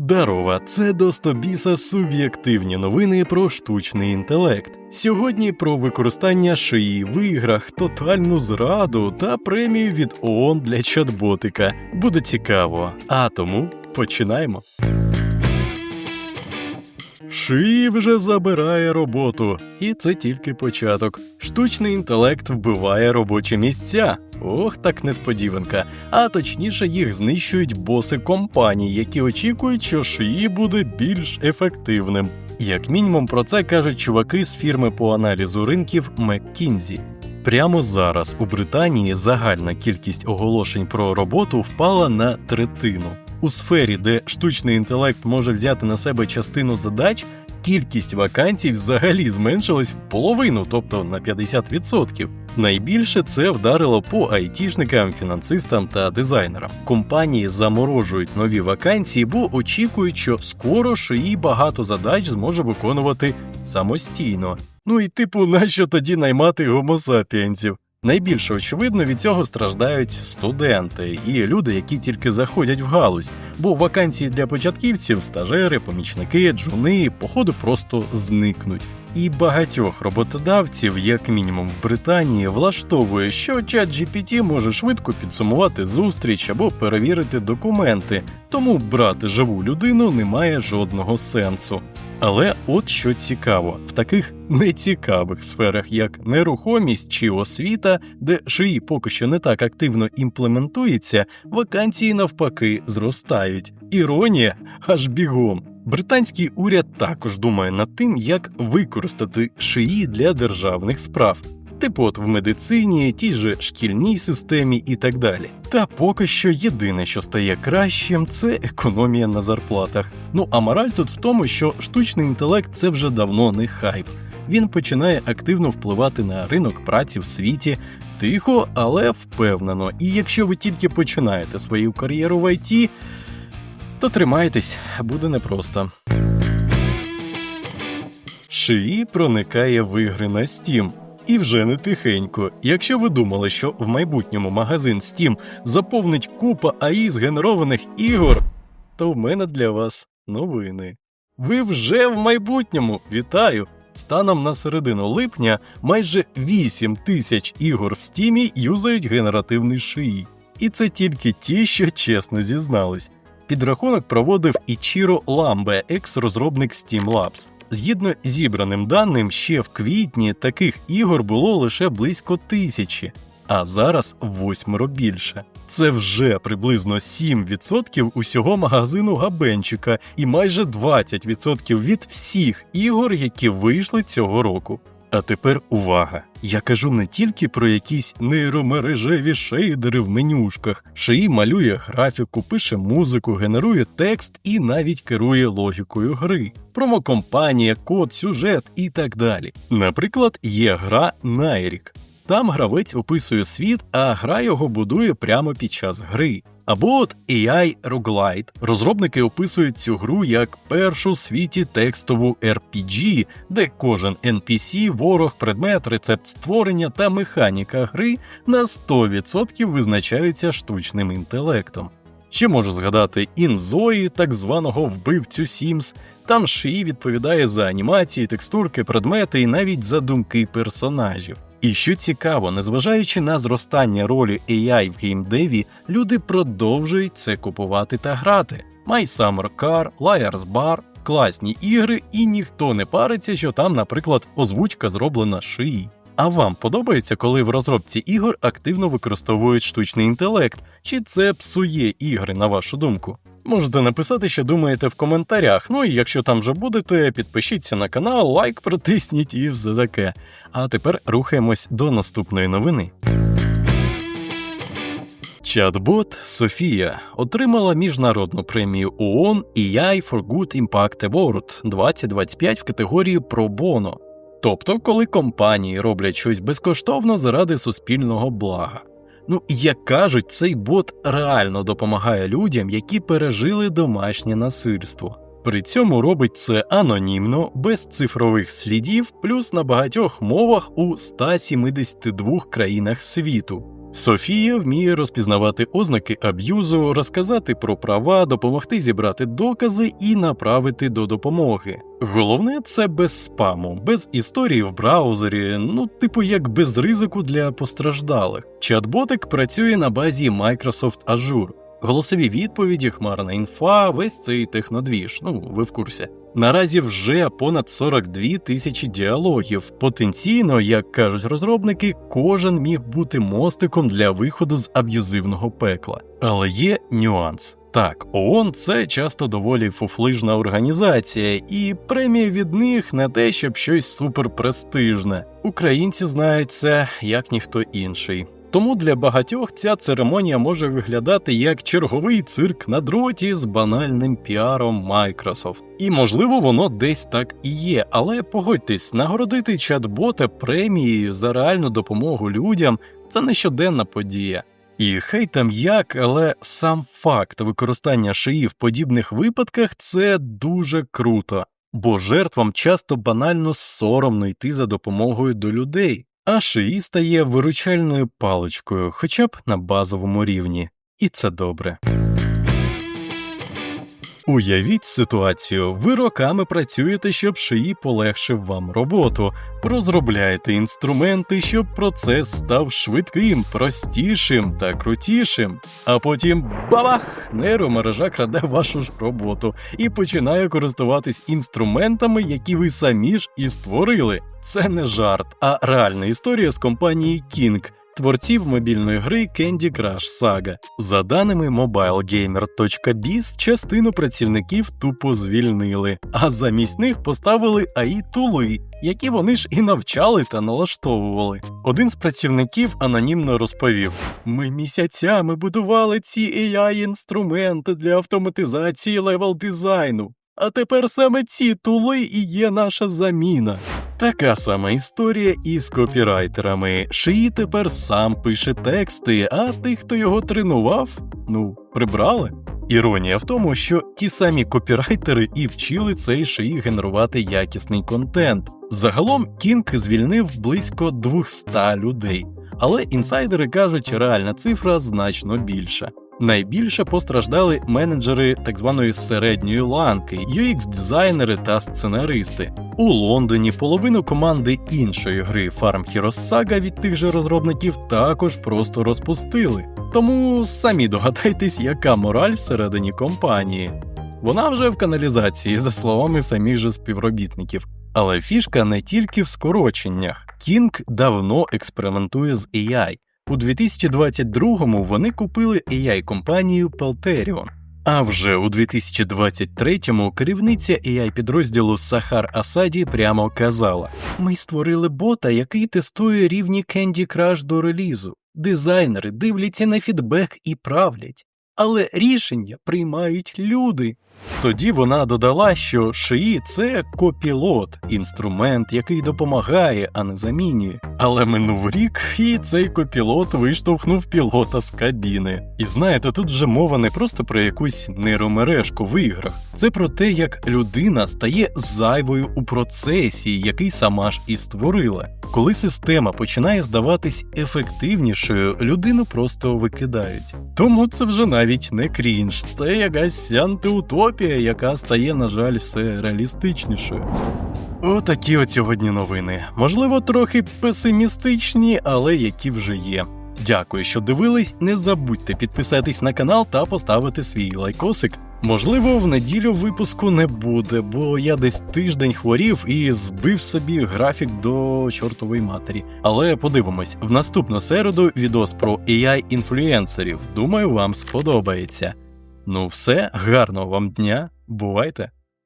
Дарова, це достобіса суб'єктивні новини про штучний інтелект. Сьогодні про використання шиї в іграх, тотальну зраду та премію від ООН для чат-ботика. Буде цікаво. А тому починаємо. Шиї вже забирає роботу, і це тільки початок. Штучний інтелект вбиває робочі місця. Ох, так несподіванка. А точніше, їх знищують боси компаній, які очікують, що шиї буде більш ефективним. Як мінімум, про це кажуть чуваки з фірми по аналізу ринків McKinsey. Прямо зараз у Британії загальна кількість оголошень про роботу впала на третину. У сфері, де штучний інтелект може взяти на себе частину задач, кількість вакансій взагалі зменшилась в половину, тобто на 50%. Найбільше це вдарило по айтішникам, фінансистам та дизайнерам. Компанії заморожують нові вакансії, бо очікують, що скоро шиї багато задач зможе виконувати самостійно. Ну і типу, нащо тоді наймати гомосапіенсів? Найбільше очевидно від цього страждають студенти і люди, які тільки заходять в галузь, бо вакансії для початківців, стажери, помічники, джуни, походу просто зникнуть. І багатьох роботодавців, як мінімум в Британії, влаштовує, що ChatGPT може швидко підсумувати зустріч або перевірити документи, тому брати живу людину немає жодного сенсу. Але от що цікаво, в таких нецікавих сферах, як нерухомість чи освіта, де шиї поки що не так активно імплементується, вакансії навпаки зростають. Іронія аж бігом. Британський уряд також думає над тим, як використати шиї для державних справ. Типу от в медицині, тій же шкільній системі і так далі. Та поки що єдине, що стає кращим, це економія на зарплатах. Ну а мораль тут в тому, що штучний інтелект це вже давно не хайп. Він починає активно впливати на ринок праці в світі, тихо, але впевнено. І якщо ви тільки починаєте свою кар'єру в ІТ, то тримайтесь, буде непросто. Шиї проникає в ігри на Steam. І вже не тихенько. Якщо ви думали, що в майбутньому магазин Steam заповнить купа АІ згенерованих ігор, то в мене для вас новини. Ви вже в майбутньому вітаю! Станом на середину липня майже 8 тисяч ігор в стімі юзають генеративний шиї. І це тільки ті, що чесно зізнались. Підрахунок проводив Ічіро Ламбе, екс-розробник Steam Labs. Згідно зібраним даним, ще в квітні таких ігор було лише близько тисячі, а зараз восьмеро більше. Це вже приблизно 7% усього магазину габенчика і майже 20% від всіх ігор, які вийшли цього року. А тепер увага! Я кажу не тільки про якісь нейромережеві шейдери в менюшках, шиї малює графіку, пише музику, генерує текст і навіть керує логікою гри, промокомпанія, код, сюжет і так далі. Наприклад, є гра Найрік. Там гравець описує світ, а гра його будує прямо під час гри. Або от AI Roguelite. Розробники описують цю гру як першу в світі текстову RPG, де кожен NPC, ворог, предмет, рецепт створення та механіка гри на 100% визначаються штучним інтелектом. Ще можу згадати інзої, так званого вбивцю Sims. Там шиї відповідає за анімації, текстурки, предмети і навіть за думки персонажів. І що цікаво, незважаючи на зростання ролі AI в геймдеві, люди продовжують це купувати та грати. My Summer Car, Liar's Bar, класні ігри, і ніхто не париться, що там, наприклад, озвучка зроблена шиї. А вам подобається, коли в розробці ігор активно використовують штучний інтелект, чи це псує ігри, на вашу думку? Можете написати, що думаєте в коментарях. Ну і якщо там вже будете, підпишіться на канал, лайк протисніть і все таке. А тепер рухаємось до наступної новини. Чат-бот Софія отримала міжнародну премію ООН AI for Good Impact Award 2025 в категорії Bono. Тобто, коли компанії роблять щось безкоштовно заради суспільного блага. Ну, як кажуть, цей бот реально допомагає людям, які пережили домашнє насильство. При цьому робить це анонімно, без цифрових слідів, плюс на багатьох мовах у 172 країнах світу. Софія вміє розпізнавати ознаки аб'юзу, розказати про права, допомогти зібрати докази і направити до допомоги. Головне це без спаму, без історії в браузері, ну, типу як без ризику для постраждалих. Чат-ботик працює на базі Microsoft Azure. Голосові відповіді, хмарна інфа, весь цей технодвіж, ну ви в курсі. Наразі вже понад 42 тисячі діалогів. Потенційно, як кажуть розробники, кожен міг бути мостиком для виходу з аб'юзивного пекла. Але є нюанс. Так, ООН це часто доволі фуфлижна організація, і премія від них не те, щоб щось суперпрестижне. Українці знають це як ніхто інший. Тому для багатьох ця церемонія може виглядати як черговий цирк на дроті з банальним піаром Microsoft. І можливо воно десь так і є, але погодьтесь, нагородити чат-бота премією за реальну допомогу людям це не щоденна подія. І хай там як, але сам факт використання шиї в подібних випадках це дуже круто, бо жертвам часто банально соромно йти за допомогою до людей а шиї стає виручальною паличкою, хоча б на базовому рівні, і це добре. Уявіть ситуацію, ви роками працюєте, щоб шиї полегшив вам роботу, розробляєте інструменти, щоб процес став швидким, простішим та крутішим. А потім бабах! Нейромережа краде вашу ж роботу і починає користуватись інструментами, які ви самі ж і створили. Це не жарт, а реальна історія з компанії King творців мобільної гри Candy Crush Saga. За даними mobilegamer.biz, частину працівників тупо звільнили, а замість них поставили ai тули, які вони ж і навчали та налаштовували. Один з працівників анонімно розповів: ми місяцями будували ці ai інструменти для автоматизації левел дизайну. А тепер саме ці тули і є наша заміна. Така сама історія із копірайтерами. Шиї тепер сам пише тексти, а тих, хто його тренував, ну, прибрали. Іронія в тому, що ті самі копірайтери і вчили цей шиї генерувати якісний контент. Загалом Кінг звільнив близько 200 людей, але інсайдери кажуть, реальна цифра значно більша. Найбільше постраждали менеджери так званої середньої ланки, UX-дизайнери та сценаристи. У Лондоні половину команди іншої гри Farm Heroes Saga від тих же розробників також просто розпустили. Тому самі догадайтесь, яка мораль всередині компанії. Вона вже в каналізації, за словами самих же співробітників. Але фішка не тільки в скороченнях. Кінг давно експериментує з AI. У 2022-му вони купили ai компанію Pelterion. А вже у 2023-му керівниця ai підрозділу Сахар Асаді прямо казала: Ми створили бота, який тестує рівні Candy Crush до релізу. Дизайнери дивляться на фідбек і правлять, але рішення приймають люди. Тоді вона додала, що шиї це копілот, інструмент, який допомагає, а не замінює. Але минув рік, і цей копілот виштовхнув пілота з кабіни. І знаєте, тут вже мова не просто про якусь нейромережку в іграх, це про те, як людина стає зайвою у процесі, який сама ж і створила. Коли система починає здаватись ефективнішою, людину просто викидають. Тому це вже навіть не крінж, це якась антиутопія, яка стає, на жаль, все реалістичнішою. Отакі от сьогодні новини. Можливо, трохи песимістичні, але які вже є. Дякую, що дивились. Не забудьте підписатись на канал та поставити свій лайкосик. Можливо, в неділю випуску не буде, бо я десь тиждень хворів і збив собі графік до чортової матері. Але подивимось, в наступну середу відос про ai інфлюенсерів Думаю, вам сподобається. Ну, все, гарного вам дня, бувайте!